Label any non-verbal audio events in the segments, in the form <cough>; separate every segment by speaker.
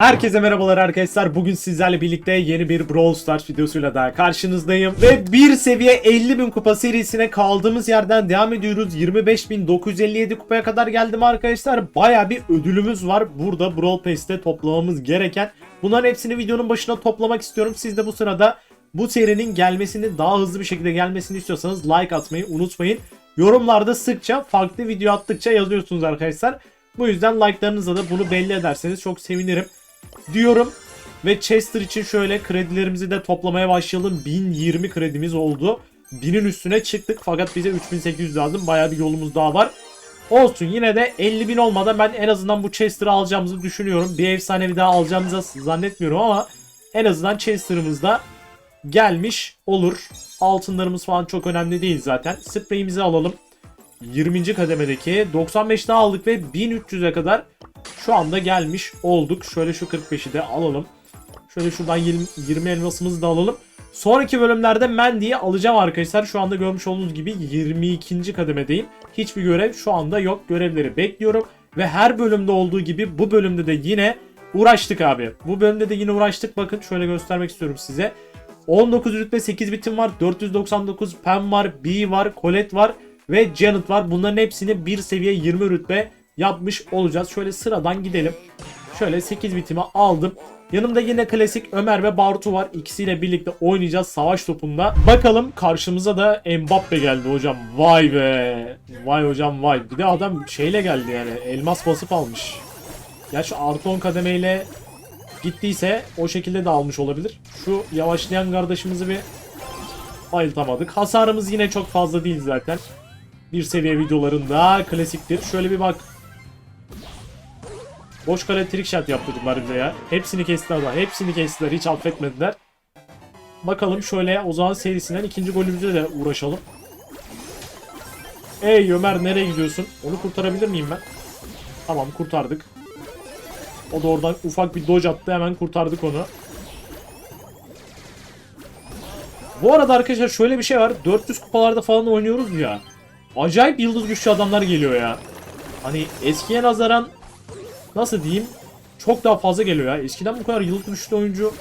Speaker 1: Herkese merhabalar arkadaşlar. Bugün sizlerle birlikte yeni bir Brawl Stars videosuyla daha karşınızdayım. Ve bir seviye 50.000 kupa serisine kaldığımız yerden devam ediyoruz. 25.957 kupaya kadar geldim arkadaşlar. Baya bir ödülümüz var. Burada Brawl Pass'te toplamamız gereken. Bunların hepsini videonun başına toplamak istiyorum. Siz de bu sırada bu serinin gelmesini daha hızlı bir şekilde gelmesini istiyorsanız like atmayı unutmayın. Yorumlarda sıkça farklı video attıkça yazıyorsunuz arkadaşlar. Bu yüzden like'larınızla da bunu belli ederseniz çok sevinirim diyorum. Ve Chester için şöyle kredilerimizi de toplamaya başlayalım. 1020 kredimiz oldu. 1000'in üstüne çıktık fakat bize 3800 lazım. Baya bir yolumuz daha var. Olsun yine de 50.000 olmadan ben en azından bu Chester'ı alacağımızı düşünüyorum. Bir efsanevi daha alacağımızı zannetmiyorum ama en azından Chester'ımız da gelmiş olur. Altınlarımız falan çok önemli değil zaten. Spreyimizi alalım. 20. kademedeki 95 daha aldık ve 1300'e kadar şu anda gelmiş olduk. Şöyle şu 45'i de alalım. Şöyle şuradan 20, 20 elmasımızı da alalım. Sonraki bölümlerde Mandy'yi alacağım arkadaşlar. Şu anda görmüş olduğunuz gibi 22. kademedeyim. Hiçbir görev şu anda yok. Görevleri bekliyorum. Ve her bölümde olduğu gibi bu bölümde de yine uğraştık abi. Bu bölümde de yine uğraştık. Bakın şöyle göstermek istiyorum size. 19 rütbe 8 bitim var. 499 Pam var. B var. Colette var. Ve Janet var. Bunların hepsini bir seviye 20 rütbe yapmış olacağız. Şöyle sıradan gidelim. Şöyle 8 bitimi aldım. Yanımda yine klasik Ömer ve Bartu var. İkisiyle birlikte oynayacağız savaş topunda. Bakalım karşımıza da Mbappe geldi hocam. Vay be. Vay hocam vay. Bir de adam şeyle geldi yani. Elmas basıp almış. Gerçi artı 10 kademeyle gittiyse o şekilde de almış olabilir. Şu yavaşlayan kardeşimizi bir bayıltamadık. Hasarımız yine çok fazla değil zaten. Bir seviye videolarında klasiktir. Şöyle bir bak. Boş kale trick shot yaptırdılar bize ya. Hepsini kestiler ama. Hepsini kestiler. Hiç affetmediler. Bakalım şöyle o zaman serisinden ikinci golümüze de uğraşalım. Ey Ömer nereye gidiyorsun? Onu kurtarabilir miyim ben? Tamam kurtardık. O da oradan ufak bir dodge attı. Hemen kurtardık onu. Bu arada arkadaşlar şöyle bir şey var. 400 kupalarda falan oynuyoruz ya. Acayip yıldız güçlü adamlar geliyor ya. Hani eskiye nazaran nasıl diyeyim çok daha fazla geliyor ya. Eskiden bu kadar yıldız güçlü oyuncu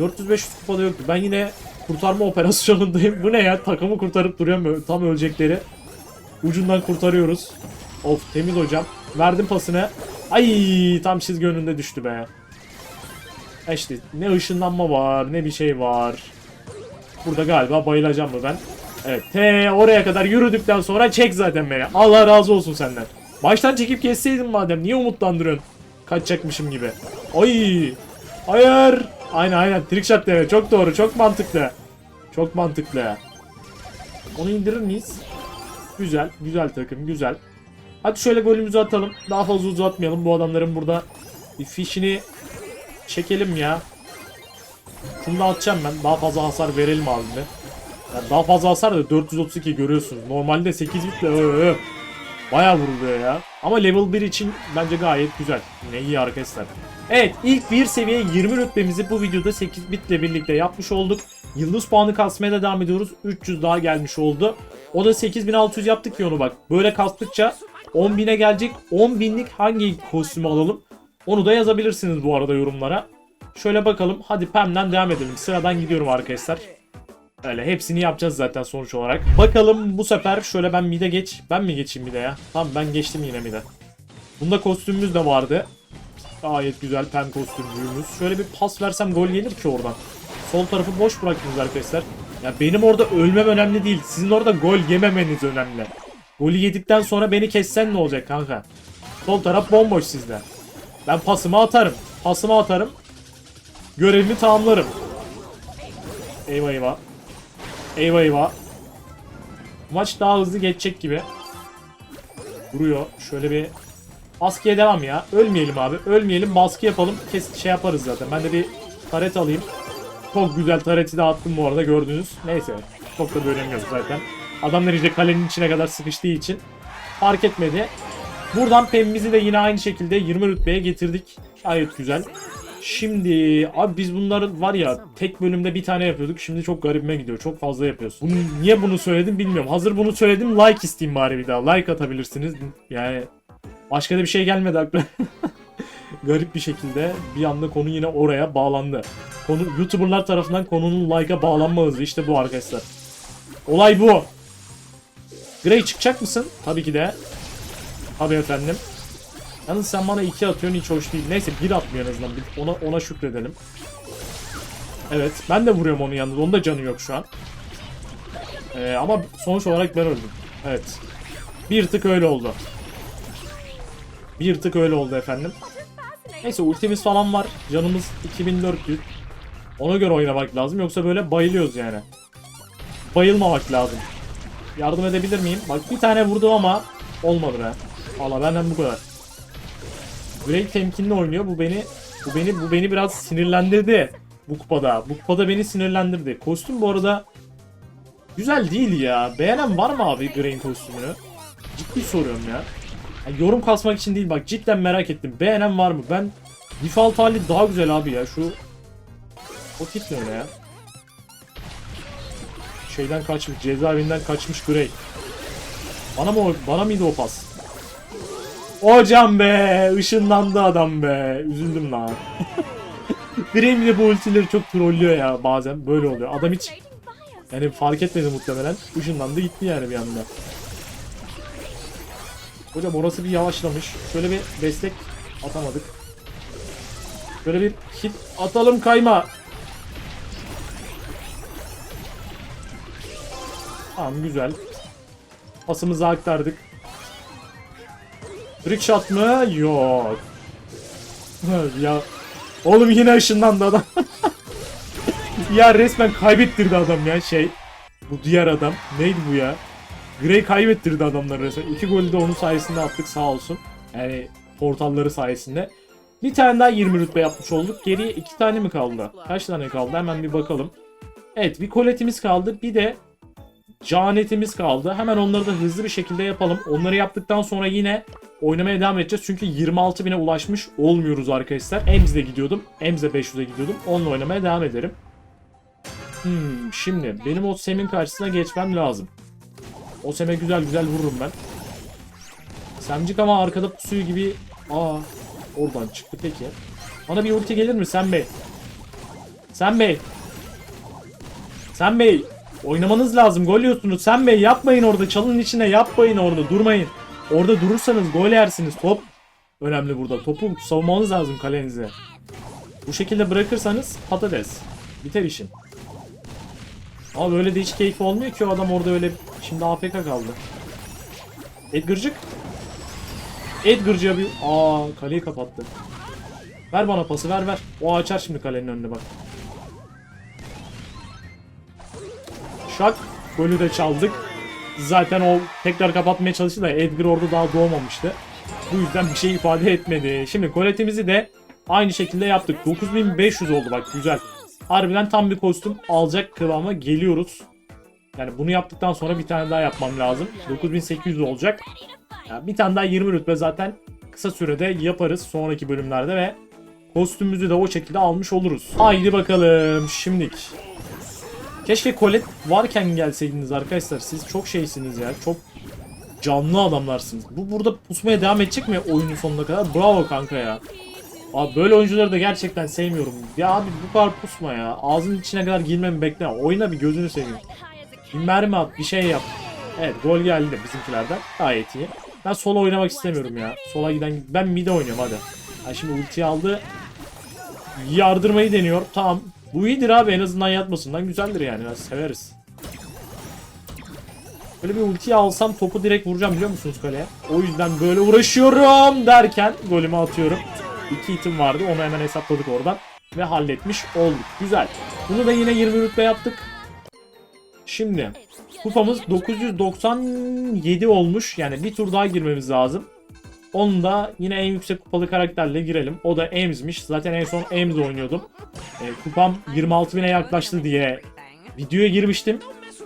Speaker 1: 400-500 kupada yoktu. Ben yine kurtarma <laughs> operasyonundayım. Bu ne ya? Takımı kurtarıp duruyorum tam ölecekleri. Ucundan kurtarıyoruz. Of temiz hocam. Verdim pasını. Ay tam çizgi önünde düştü be. E İşte ne ışınlanma var ne bir şey var. Burada galiba bayılacağım mı ben? Evet te oraya kadar yürüdükten sonra çek zaten beni. Allah razı olsun senden. Baştan çekip kesseydin madem niye umutlandırıyorsun? Kaçacakmışım gibi. Ay! Hayır! Aynen aynen trickshot deme çok doğru çok mantıklı. Çok mantıklı. Onu indirir miyiz? Güzel güzel takım güzel. Hadi şöyle golümüzü atalım. Daha fazla uzatmayalım bu adamların burada bir fişini çekelim ya. Şunu da atacağım ben. Daha fazla hasar verelim abime. Yani daha fazla hasar da 432 görüyorsunuz. Normalde 8 bitle ö, ö. Vuruluyor ya. Ama level 1 için bence gayet güzel. Yine iyi arkadaşlar. Evet ilk bir seviye 20 rütbemizi bu videoda 8 bitle birlikte yapmış olduk. Yıldız puanı kasmaya da devam ediyoruz. 300 daha gelmiş oldu. O da 8600 yaptık ya onu bak. Böyle kastıkça 10.000'e gelecek. 10.000'lik hangi kostümü alalım? Onu da yazabilirsiniz bu arada yorumlara. Şöyle bakalım. Hadi Pam'den devam edelim. Sıradan gidiyorum arkadaşlar. Öyle hepsini yapacağız zaten sonuç olarak. Bakalım bu sefer şöyle ben mid'e geç. Ben mi geçeyim mid'e ya? Tamam ben geçtim yine mid'e. Bunda kostümümüz de vardı. Gayet güzel pem kostümcüğümüz. Şöyle bir pas versem gol gelir ki oradan. Sol tarafı boş bıraktınız arkadaşlar. Ya benim orada ölmem önemli değil. Sizin orada gol yememeniz önemli. Golü yedikten sonra beni kessen ne olacak kanka? Sol taraf bomboş sizde. Ben pasımı atarım. Pasımı atarım. Görevimi tamamlarım. Eyvah eyvah. Eyvah eyvah. Maç daha hızlı geçecek gibi. Vuruyor. Şöyle bir baskıya devam ya. Ölmeyelim abi. Ölmeyelim. Baskı yapalım. Kes şey yaparız zaten. Ben de bir taret alayım. Çok güzel tareti de attım bu arada gördünüz. Neyse. Çok da bir önemi yok zaten. Adamlar iyice kalenin içine kadar sıkıştığı için fark etmedi. Buradan pemimizi de yine aynı şekilde 20 rütbeye getirdik. Gayet güzel. Şimdi abi biz bunların var ya tek bölümde bir tane yapıyorduk. Şimdi çok garibime gidiyor. Çok fazla yapıyoruz. Bunu, niye bunu söyledim bilmiyorum. Hazır bunu söyledim like isteyeyim bari bir daha. Like atabilirsiniz. Yani başka da bir şey gelmedi aklıma. <laughs> garip bir şekilde bir anda konu yine oraya bağlandı. Konu YouTuber'lar tarafından konunun like'a bağlanma hızı işte bu arkadaşlar. Olay bu. Grey çıkacak mısın? Tabii ki de. Tabii efendim. Yalnız sen bana 2 atıyorsun hiç hoş değil. Neyse 1 atmıyor en azından. Ona, ona şükredelim. Evet ben de vuruyorum onun yalnız. Onun da canı yok şu an. Ee, ama sonuç olarak ben öldüm. Evet. Bir tık öyle oldu. Bir tık öyle oldu efendim. Neyse ultimiz falan var. Canımız 2400. Ona göre oynamak lazım. Yoksa böyle bayılıyoruz yani. Bayılmamak lazım. Yardım edebilir miyim? Bak bir tane vurdum ama olmadı be. Valla benden bu kadar. Grey temkinli oynuyor. Bu beni bu beni bu beni biraz sinirlendirdi bu kupada. Bu kupada beni sinirlendirdi. Kostüm bu arada güzel değil ya. Beğenen var mı abi Grey'in kostümünü? Ciddi soruyorum ya. Ya yorum kasmak için değil bak cidden merak ettim. Beğenen var mı? Ben default hali daha güzel abi ya. Şu o tip ya? Şeyden kaçmış, cezaevinden kaçmış Grey. Bana mı bana mıydı o pas? Hocam be, ışınlandı adam be. Üzüldüm lan. <laughs> De bu ultileri çok trollüyor ya bazen böyle oluyor. Adam hiç yani fark etmedi muhtemelen. Işınlandı gitti yani bir anda. Hocam orası bir yavaşlamış. Şöyle bir destek atamadık. Şöyle bir hit atalım kayma. Tamam güzel. Pasımızı aktardık. Trick shot mı? Yok. ya oğlum yine ışınlandı adam. <laughs> ya resmen kaybettirdi adam ya şey. Bu diğer adam. Neydi bu ya? Grey kaybettirdi adamları resmen. İki golü de onun sayesinde attık sağ olsun. Yani portalları sayesinde. Bir tane daha 20 rütbe yapmış olduk. Geriye iki tane mi kaldı? Kaç tane kaldı? Hemen bir bakalım. Evet bir koletimiz kaldı. Bir de canetimiz kaldı. Hemen onları da hızlı bir şekilde yapalım. Onları yaptıktan sonra yine oynamaya devam edeceğiz. Çünkü 26.000'e ulaşmış olmuyoruz arkadaşlar. Emz'de gidiyordum. Emz'de 500'e gidiyordum. Onunla oynamaya devam ederim. Hmm, şimdi benim o Sem'in karşısına geçmem lazım. O Sem'e güzel güzel vururum ben. Semcik ama arkada pusuyu gibi... Aa, oradan çıktı peki. Bana bir ulti gelir mi Sem Bey? Sem Bey. Sem Bey. Oynamanız lazım. Gol yiyorsunuz. Sem Bey yapmayın orada. Çalının içine yapmayın orada. Durmayın. Orada durursanız gol yersiniz. Top önemli burada. Topu savunmanız lazım kalenize. Bu şekilde bırakırsanız patates. Biter işin. Ama böyle de hiç keyif olmuyor ki o adam orada öyle şimdi AFK kaldı. Edgar'cık. Edgar'cığa bir... Aa kaleyi kapattı. Ver bana pası ver ver. O açar şimdi kalenin önüne bak. Şak. Golü de çaldık. Zaten o tekrar kapatmaya çalıştı da Edgar orada daha doğmamıştı. Bu yüzden bir şey ifade etmedi. Şimdi koletimizi de aynı şekilde yaptık. 9500 oldu bak güzel. Harbiden tam bir kostüm alacak kıvama geliyoruz. Yani bunu yaptıktan sonra bir tane daha yapmam lazım. 9800 olacak. Yani bir tane daha 20 rütbe zaten kısa sürede yaparız sonraki bölümlerde ve kostümümüzü de o şekilde almış oluruz. Haydi bakalım şimdilik. Keşke Colette varken gelseydiniz arkadaşlar. Siz çok şeysiniz ya. Çok canlı adamlarsınız. Bu burada pusmaya devam edecek mi oyunun sonuna kadar? Bravo kanka ya. Abi böyle oyuncuları da gerçekten sevmiyorum. Ya abi bu kadar pusma ya. Ağzının içine kadar girmemi bekle. Oyna bir gözünü seveyim. Bir mermi at, bir şey yap. Evet gol geldi bizimkilerden. Gayet iyi. Ben sola oynamak istemiyorum ya. Sola giden ben mide oynuyorum hadi. Ha şimdi ultiyi aldı. Yardırmayı deniyor. Tamam. Bu iyidir abi en azından yatmasından güzeldir yani. Ya, severiz. Böyle bir ultiyi alsam topu direkt vuracağım biliyor musunuz kaleye? O yüzden böyle uğraşıyorum derken golümü atıyorum. İki itim vardı onu hemen hesapladık oradan. Ve halletmiş olduk. Güzel. Bunu da yine 20 rütbe yaptık. Şimdi kupamız 997 olmuş. Yani bir tur daha girmemiz lazım. Onu da yine en yüksek kupalı karakterle girelim. O da Ames'miş. Zaten en son Ames oynuyordum. E, kupam 26.000'e yaklaştı diye videoya girmiştim.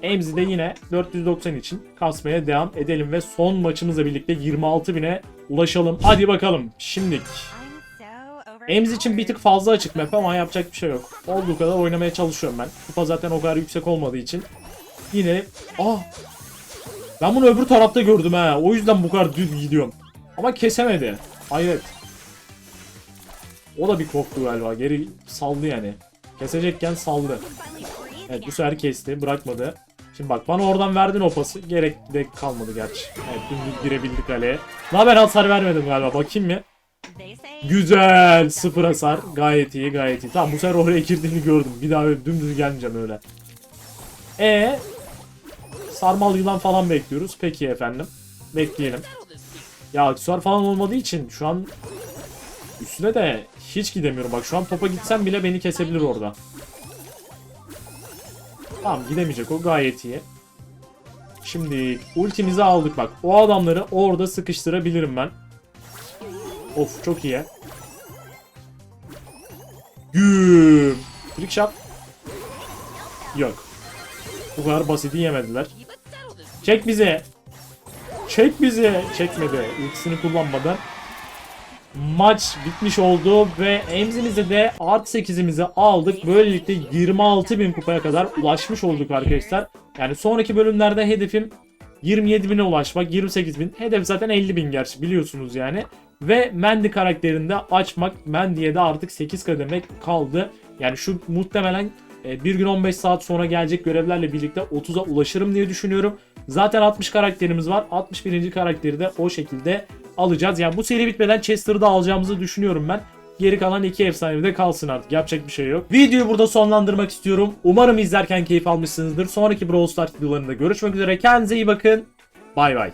Speaker 1: Ames'i de yine 490 için kasmaya devam edelim ve son maçımızla birlikte 26.000'e ulaşalım. Hadi bakalım. Şimdilik. Ems için bir tık fazla açık map ama yapacak bir şey yok. Olduğu kadar oynamaya çalışıyorum ben. Kupa zaten o kadar yüksek olmadığı için. Yine... Ah! Ben bunu öbür tarafta gördüm ha. O yüzden bu kadar düz gidiyorum. Ama kesemedi. Hayret. O da bir korktu galiba. Geri saldı yani. Kesecekken saldı. Evet bu sefer kesti. Bırakmadı. Şimdi bak bana oradan verdin o pası. Gerek de kalmadı gerçi. Evet dümdüz girebildik kaleye. Daha ben hasar vermedim galiba. Bakayım mı? Güzel. Sıfır hasar. Gayet iyi gayet iyi. Tamam bu sefer oraya girdiğini gördüm. Bir daha öyle dümdüz gelmeyeceğim öyle. E Sarmal yılan falan bekliyoruz. Peki efendim. Bekleyelim. Ya aksesuar falan olmadığı için şu an üstüne de hiç gidemiyorum. Bak şu an topa gitsem bile beni kesebilir orada. Tamam gidemeyecek o gayet iyi. Şimdi ultimizi aldık bak. O adamları orada sıkıştırabilirim ben. Of çok iyi. Güm. Trick. Yok. Bu kadar basiti yemediler. Çek bizi. Çek bizi. Çekmedi. Ultisini kullanmadan. Maç bitmiş oldu ve emzimizde de art 8'imizi aldık. Böylelikle 26.000 kupaya kadar ulaşmış olduk arkadaşlar. Yani sonraki bölümlerde hedefim 27.000'e ulaşmak. 28.000. Hedef zaten 50.000 gerçi biliyorsunuz yani. Ve Mandy karakterinde açmak. Mandy'ye de artık 8 kademe kaldı. Yani şu muhtemelen bir gün 15 saat sonra gelecek görevlerle birlikte 30'a ulaşırım diye düşünüyorum. Zaten 60 karakterimiz var. 61. karakteri de o şekilde alacağız. Yani bu seri bitmeden Chester'ı da alacağımızı düşünüyorum ben. Geri kalan iki efsanevi de kalsın artık. Yapacak bir şey yok. Videoyu burada sonlandırmak istiyorum. Umarım izlerken keyif almışsınızdır. Sonraki Brawl Stars videolarında görüşmek üzere. Kendinize iyi bakın. Bay bay.